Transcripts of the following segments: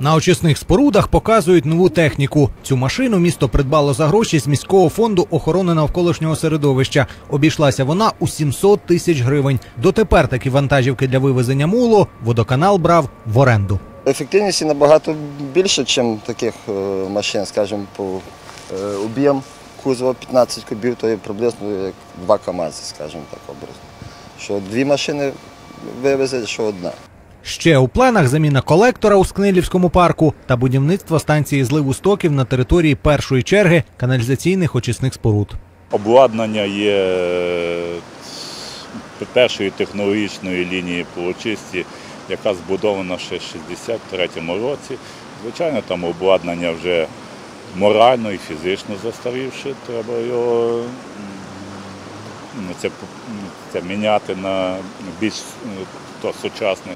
На очисних спорудах показують нову техніку. Цю машину місто придбало за гроші з міського фонду охорони навколишнього середовища. Обійшлася вона у 700 тисяч гривень. Дотепер такі вантажівки для вивезення мулу водоканал брав в оренду. Ефективності набагато більше, ніж таких е, машин, скажімо, по е, об'єм кузова 15 кубів, то є приблизно як два КАМАЗи, скажімо так образно. Що дві машини вивезе, що одна. Ще у планах заміна колектора у Скнилівському парку та будівництво станції зливу стоків на території першої черги каналізаційних очисних споруд. Обладнання є е, першої технологічної лінії по очисті, яка збудована ще в 63-му році. Звичайно, там обладнання вже морально і фізично застарівши. Треба його це, це міняти на більш е, то, сучасне.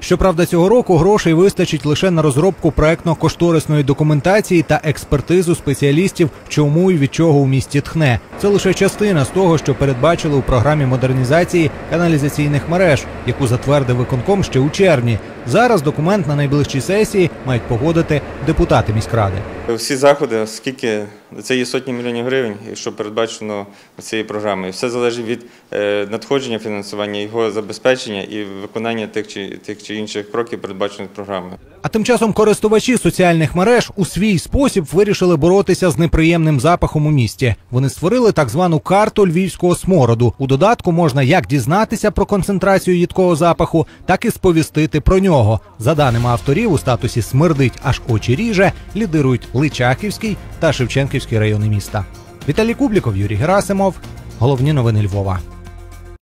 Щоправда, цього року грошей вистачить лише на розробку проектно-кошторисної документації та експертизу спеціалістів, чому і від чого у місті тхне. Це лише частина з того, що передбачили у програмі модернізації каналізаційних мереж, яку затвердив виконком ще у червні. Зараз документ на найближчій сесії мають погодити депутати міськради. Всі заходи, оскільки це є сотні мільйонів гривень, що передбачено цією програмою. Все залежить від е, надходження фінансування, його забезпечення і виконання тих чи тих чи інших кроків, передбачених програмою. А тим часом користувачі соціальних мереж у свій спосіб вирішили боротися з неприємним запахом у місті. Вони створили так звану карту львівського смороду. У додатку можна як дізнатися про концентрацію їдкого запаху, так і сповістити про нього. За даними авторів, у статусі смердить аж очі ріже, лідирують Личаківський та Шевченківський райони міста. Віталій Кубліков, Юрій Герасимов. Головні новини Львова.